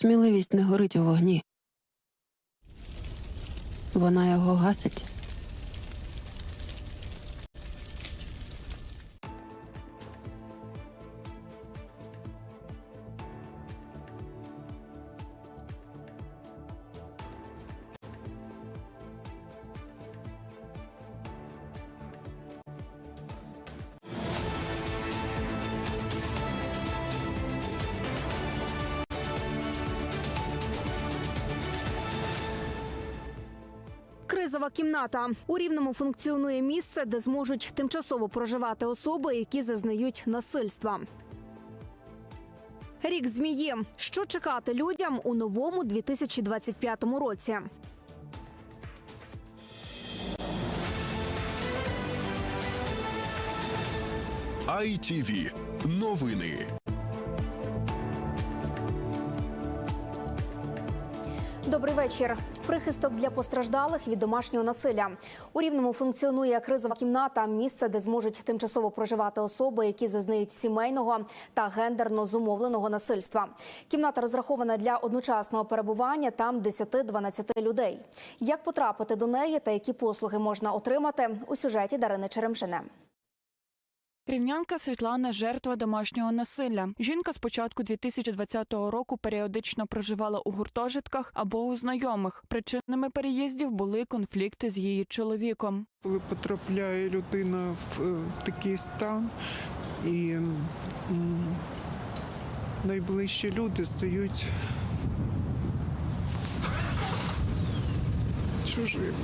Сміливість не горить у вогні. Вона його гасить. Кризова кімната у рівному функціонує місце, де зможуть тимчасово проживати особи, які зазнають насильства. Рік змії. Що чекати людям у новому 2025 році? ITV. Новини. Добрий вечір. Прихисток для постраждалих від домашнього насилля. У рівному функціонує кризова кімната, місце, де зможуть тимчасово проживати особи, які зазнають сімейного та гендерно зумовленого насильства. Кімната розрахована для одночасного перебування там 10-12 людей. Як потрапити до неї та які послуги можна отримати у сюжеті Дарини Черемшине. Рівнянка Світлана жертва домашнього насилля. Жінка з початку 2020 року періодично проживала у гуртожитках або у знайомих. Причинами переїздів були конфлікти з її чоловіком. Коли потрапляє людина в е, такий стан, і найближчі люди стають чужими.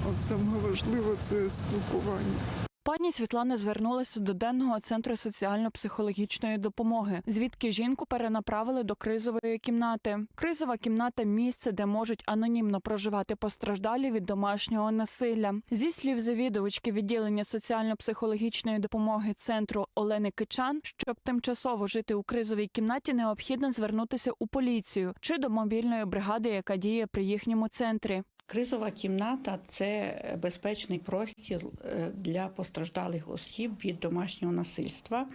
А саме важливе це спілкування. Пані Світлана звернулася до денного центру соціально-психологічної допомоги, звідки жінку перенаправили до кризової кімнати. Кризова кімната місце, де можуть анонімно проживати постраждалі від домашнього насилля. Зі слів завідувачки відділення соціально-психологічної допомоги центру Олени Кичан, щоб тимчасово жити у кризовій кімнаті, необхідно звернутися у поліцію чи до мобільної бригади, яка діє при їхньому центрі. Кризова кімната це безпечний простір е, для постраждалих осіб від домашнього насильства,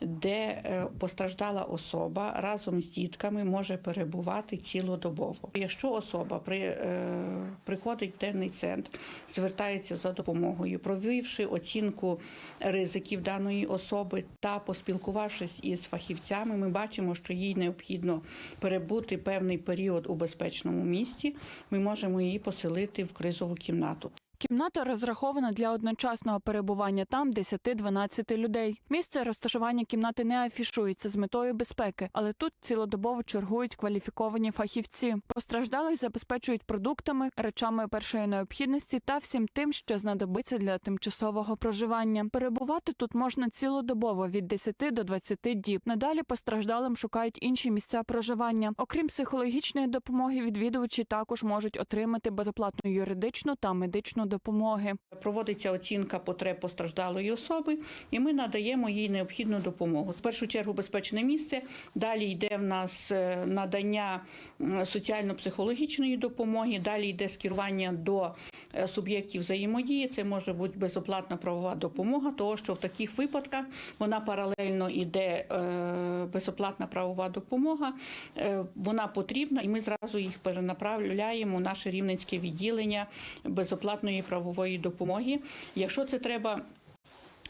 де е, постраждала особа разом з дітками може перебувати цілодобово. Якщо особа при, е, приходить в денний центр, звертається за допомогою, провівши оцінку ризиків даної особи та поспілкувавшись із фахівцями, ми бачимо, що їй необхідно перебути певний період у безпечному місці. Ми можемо її поселити в кризову кімнату. Кімната розрахована для одночасного перебування там 10-12 людей. Місце розташування кімнати не афішується з метою безпеки, але тут цілодобово чергують кваліфіковані фахівці. Постраждалих забезпечують продуктами, речами першої необхідності та всім тим, що знадобиться для тимчасового проживання. Перебувати тут можна цілодобово від 10 до 20 діб. Надалі постраждалим шукають інші місця проживання. Окрім психологічної допомоги, відвідувачі також можуть отримати безоплатну юридичну та медичну допомоги. Проводиться оцінка потреб постраждалої особи, і ми надаємо їй необхідну допомогу. В першу чергу безпечне місце. Далі йде в нас е, надання соціально-психологічної допомоги. Далі йде скерування до е, суб'єктів взаємодії. Це може бути безоплатна правова допомога, тому що в таких випадках вона паралельно йде е, безоплатна правова допомога. Е, Вона потрібна, і ми зразу їх перенаправляємо в наше рівненське відділення безоплатної правової допомоги. Якщо це треба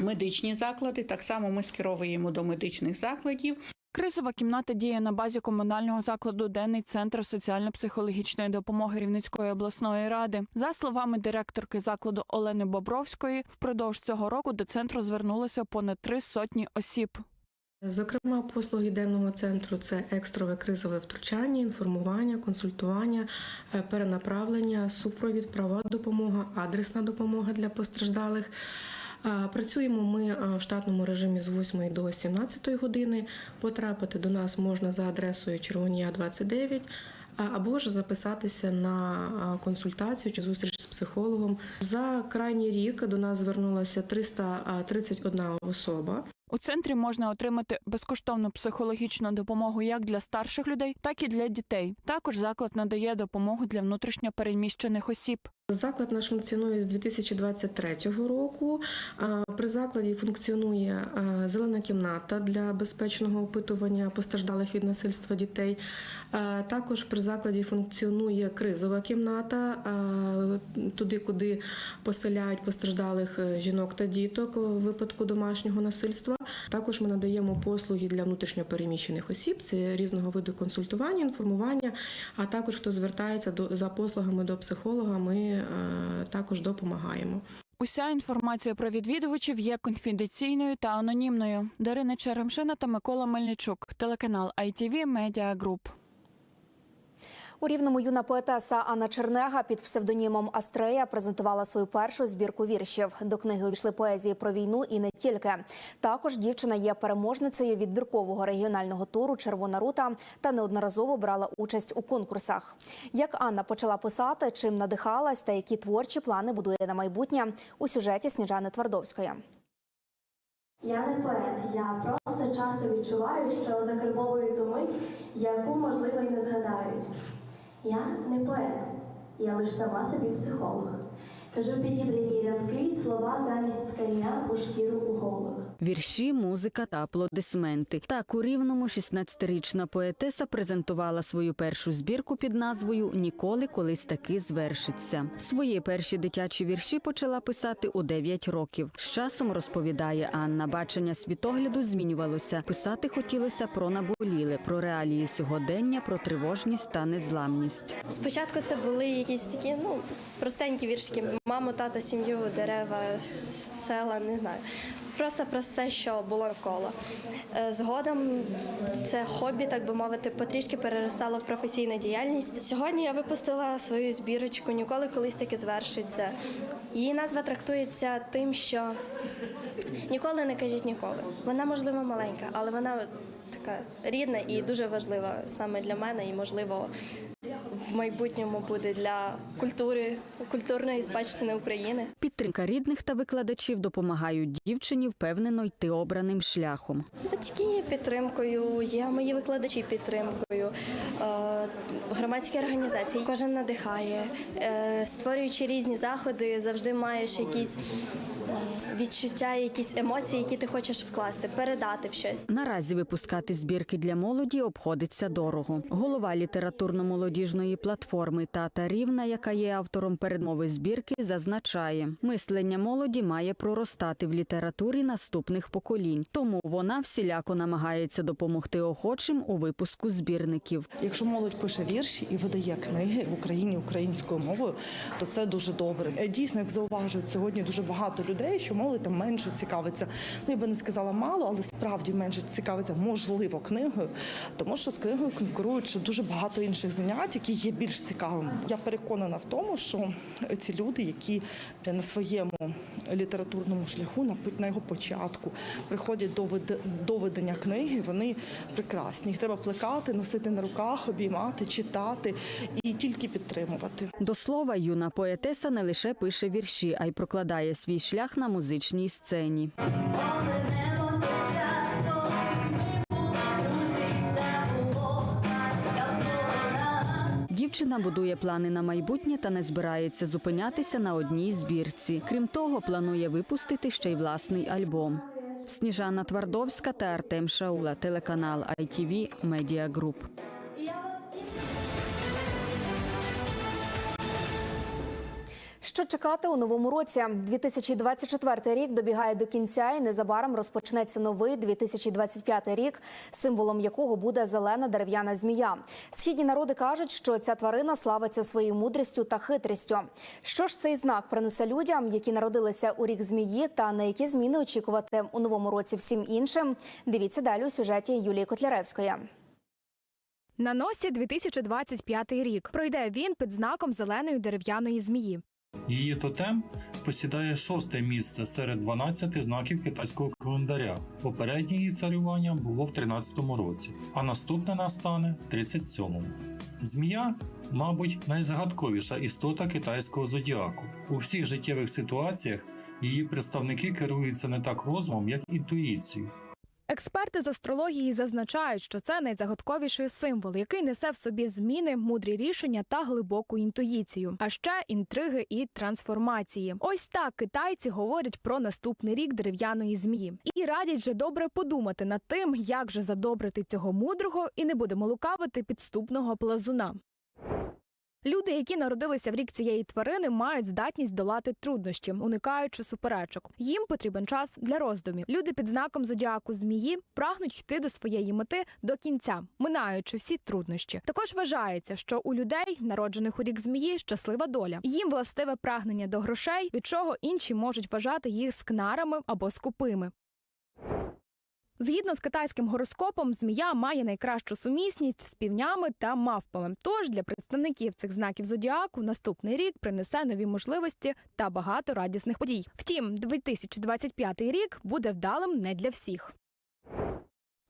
медичні заклади, так само ми скеровуємо до медичних закладів. Кризова кімната діє на базі комунального закладу Денний центр соціально-психологічної допомоги Рівненської обласної ради. За словами директорки закладу Олени Бобровської, впродовж цього року до центру звернулося понад три сотні осіб. Зокрема, послуги денного центру це екстрове кризове втручання, інформування, консультування, е, перенаправлення, супровід, права допомога, адресна допомога для постраждалих. Е, Працюємо ми е, в штатному режимі з 8 до 17 години. Потрапити до нас можна за адресою Червонія 29 а- або ж записатися на консультацію чи зустріч з психологом. За крайній рік до нас звернулося 331 особа. У центрі можна отримати безкоштовну психологічну допомогу як для старших людей, так і для дітей. Також заклад надає допомогу для внутрішньо переміщених осіб. Заклад наш функціонує з 2023 року. При закладі функціонує зелена кімната для безпечного опитування постраждалих від насильства дітей. Також при закладі функціонує кризова кімната, туди, куди поселяють постраждалих е, жінок та діток у випадку домашнього насильства. Також ми надаємо послуги для внутрішньопереміщених осіб. Це різного виду консультування, інформування. А також хто звертається до за послугами до психолога, ми е, також допомагаємо. Уся інформація про відвідувачів є конфіденційною та анонімною. Дарина Черемшина та Микола Мельничук, телеканал ITV Media Group. У рівному юна поетеса Анна Чернега під псевдонімом Астрея презентувала свою першу збірку віршів. До книги увійшли поезії про війну і не тільки. Також дівчина є переможницею відбіркового регіонального туру Червона рута та неодноразово брала участь у конкурсах. Як Анна почала писати, чим надихалась та які творчі плани будує на майбутнє у сюжеті Сніжани Твардовської. Я не поет, я просто часто відчуваю, що закарбовую ту мить, яку, можливо, й не згадають. Я не поет, я лиш сама собі психолог. Кажу підібрані рядки слова замість ткання у шкіру уголок. Вірші, музика та аплодисменти. Так у рівному 16-річна поетеса презентувала свою першу збірку під назвою Ніколи колись таки звершиться. Свої перші дитячі вірші почала писати у 9 років. З часом розповідає Анна, бачення світогляду змінювалося. Писати хотілося про наболіле, про реалії сьогодення, про тривожність та незламність. Спочатку це були якісь такі, ну, простенькі віршики. Маму, тата, сім'ю, дерева, села, не знаю. Просто про все, що було навколо. Е, Згодом це хобі, так би мовити, потрішки переростало в професійну діяльність. Сьогодні я випустила свою збірочку Ніколи колись таки звершиться. Її назва трактується тим, що ніколи не кажіть ніколи. Вона, можливо, маленька, але вона така рідна і дуже важлива саме для мене, і можливо в майбутньому буде для культури, культурної спадщини України. Підтримка рідних та викладачів допомагають дівчині впевнено йти обраним шляхом. Батьки є підтримкою, є мої викладачі підтримкою, е, громадські організації. Кожен надихає, Е, створюючи різні заходи, завжди маєш якісь відчуття, якісь емоції, які ти хочеш вкласти, передати в щось. Наразі випускати збірки для молоді обходиться дорого. Голова літературно-молодіжної платформи Тата Рівна, яка є автором передмови збірки, зазначає, мислення молоді має проростати в літературі наступних поколінь. Тому вона всіляко намагається допомогти охочим у випуску збірників. Якщо молодь пише вірші і видає книги в Україні українською мовою, то це дуже добре. Е, Дійсно, як зауважують сьогодні дуже багато людей, що молодь там менше цікавиться. Ну я би не сказала мало, але справді менше цікавиться можливо книгою, тому що з книгою конкурують ще дуже багато інших занять, які є більш цікавими. Я переконана в тому, що ці люди, які е, на своєму літературному шляху, на його початку, приходять до вид- до видання книги, вони прекрасні. Їх треба плекати, носити на руках, обіймати, читати і тільки підтримувати. До слова, юна поетеса не лише пише вірші, а й прокладає свій шлях на музичній сцені. Дівчина будує плани на майбутнє та не збирається зупинятися на одній збірці. Крім того, планує випустити ще й власний альбом. Сніжана Твардовська та Артем Шаула, телеканал ITV Media Group. Що чекати у новому році? 2024 рік добігає до кінця, і незабаром розпочнеться новий 2025 рік, символом якого буде зелена дерев'яна змія. Східні народи кажуть, що ця тварина славиться своєю мудрістю та хитрістю. Що ж цей знак принесе людям, які народилися у рік змії, та на які зміни очікувати у новому році всім іншим? Дивіться далі у сюжеті Юлії Котляревської. На носі 2025 рік. Пройде він під знаком зеленої дерев'яної змії. Її тотем посідає шосте місце серед 12 знаків китайського календаря. Попереднє її царювання було в 13-му році, а наступне настане в 37-му. Змія, мабуть, найзагадковіша істота китайського зодіаку. У всіх життєвих ситуаціях її представники керуються не так розумом, як інтуїцією. Експерти з астрології зазначають, що це найзагадковіший символ, який несе в собі зміни, мудрі рішення та глибоку інтуїцію, а ще інтриги і трансформації. Ось так китайці говорять про наступний рік дерев'яної змії і радять же добре подумати над тим, як же задобрити цього мудрого і не будемо лукавити підступного плазуна. Люди, які народилися в рік цієї тварини, мають здатність долати труднощі, уникаючи суперечок. Їм потрібен час для роздумів. Люди під знаком зодіаку змії прагнуть йти до своєї мети до кінця, минаючи всі труднощі. Також вважається, що у людей, народжених у рік змії, щаслива доля. Їм властиве прагнення до грошей, від чого інші можуть вважати їх скнарами або скупими. Згідно з китайським гороскопом, змія має найкращу сумісність з півнями та мавпами. Тож для представників цих знаків зодіаку наступний рік принесе нові можливості та багато радісних подій. Втім, 2025 рік буде вдалим не для всіх.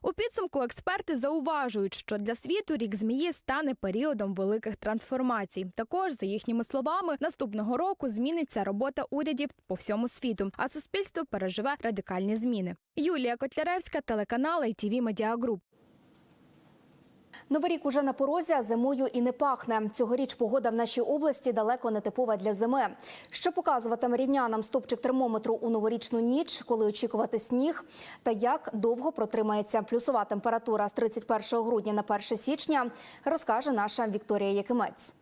У підсумку експерти зауважують, що для світу рік змії стане періодом великих трансформацій. Також, за їхніми словами, наступного року зміниться робота урядів по всьому світу, а суспільство переживе радикальні зміни. Юлія Котляревська, телеканал ITV Media Group. Новий рік уже на порозі, а зимою і не пахне. Цьогоріч погода в нашій області далеко не типова для зими. Що показуватиме рівнянам стопчик термометру у новорічну ніч, коли очікувати сніг, та як довго протримається плюсова температура з 31 грудня на 1 січня, розкаже наша Вікторія Якимець.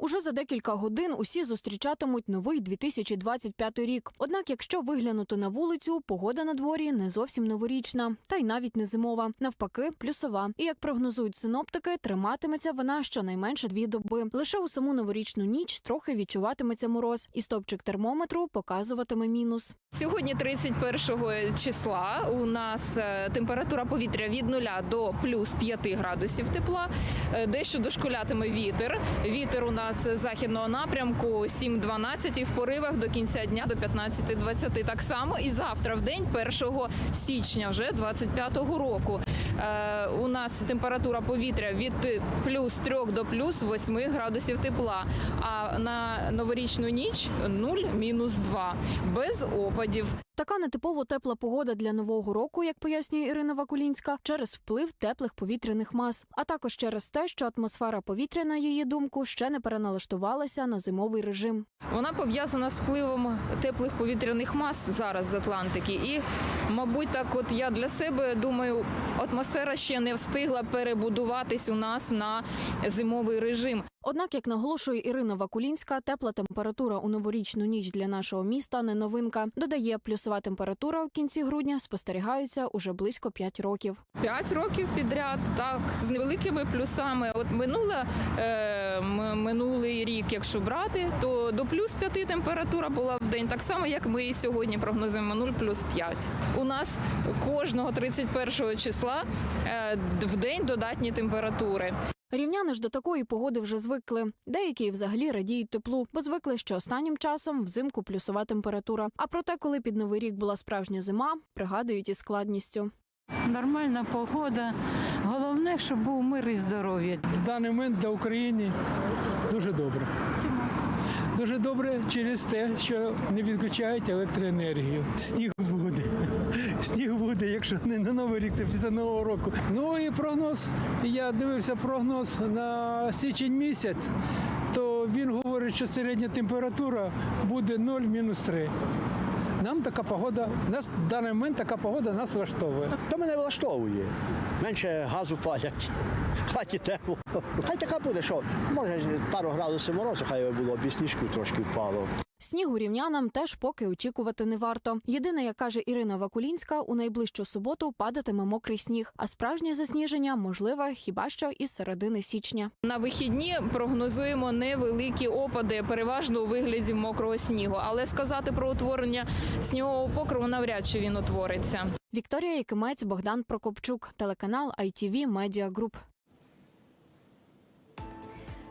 Уже за декілька годин усі зустрічатимуть новий 2025 рік. Однак, якщо виглянути на вулицю, погода на дворі не зовсім новорічна, та й навіть не зимова. Навпаки, плюсова. І як прогнозують синоптики, триматиметься вона щонайменше дві доби. Лише у саму новорічну ніч трохи відчуватиметься мороз, і стопчик термометру показуватиме мінус. Сьогодні, 31 числа, у нас е, температура повітря від 0 до плюс 5 градусів тепла. Е, Дещо дошкулятиме вітер. Вітер у нас з західного напрямку 7-12 і в поривах до кінця дня до 15-20. Так само і завтра, в день 1 січня, вже 25-го року. Е, У нас температура повітря від плюс 3 до плюс 8 градусів тепла. А на новорічну ніч 0 мінус 2. без опадів. Така нетипово тепла погода для нового року, як пояснює Ірина Вакулінська, через вплив теплих повітряних мас, а також через те, що атмосфера повітря, на її думку, ще не переналаштувалася на зимовий режим. Вона пов'язана з впливом теплих повітряних мас зараз з Атлантики. І, мабуть, так, от я для себе думаю, атмосфера ще не встигла перебудуватись у нас на зимовий режим. Однак, як наголошує Ірина Вакулінська, тепла температура у новорічну ніч для нашого міста не новинка. Додає, плюсова температура у кінці грудня спостерігається уже близько 5 років. П'ять років підряд, так з невеликими плюсами. От минула е, минулий рік, якщо брати, то до плюс 5 температура була в день, так само як ми і сьогодні прогнозуємо 0 плюс 5. У нас кожного 31 числа е, в день додатні температури. Рівняни ж до такої погоди вже звикли. Деякі взагалі радіють теплу, бо звикли, що останнім часом взимку плюсова температура. А проте, коли під новий рік була справжня зима, пригадують із складністю. Нормальна погода. Головне, щоб був мир і здоров'я. В даний момент для України дуже добре. Чому? Дуже добре через те, що не відключають електроенергію. Сніг буде. Сніг буде, якщо не на Новий рік, то після Нового року. Ну і прогноз. Я дивився прогноз на січень місяць, то він говорить, що середня температура буде 0 мінус 3. Нам така погода, нас в даний момент така погода нас влаштовує. То мене влаштовує. Менше газу палять, хаті тепло. Хай така буде, що може пару градусів морозу, хай було, б сніжку трошки впало. Снігу рівнянам теж поки очікувати не варто. Єдине, як каже Ірина Вакулінська, у найближчу суботу падатиме мокрий сніг, а справжнє засніження можливе хіба що із середини січня. На вихідні прогнозуємо невеликі опади, переважно у вигляді мокрого снігу. Але сказати про утворення снігового покриву навряд чи він утвориться. Вікторія Якимець, Богдан Прокопчук, телеканал ITV Media Group.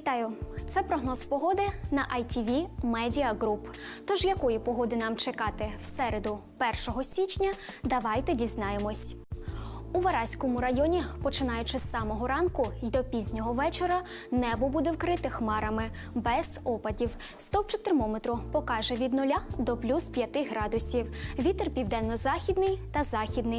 Вітаю! Це прогноз погоди на ITV Media Group. Тож якої погоди нам чекати в середу, 1 січня, давайте дізнаємось. У Вараському районі, починаючи з самого ранку й до пізнього вечора, небо буде вкрите хмарами без опадів. Стовпчик термометру покаже від 0 до плюс 5 градусів. Вітер південно-західний та західний.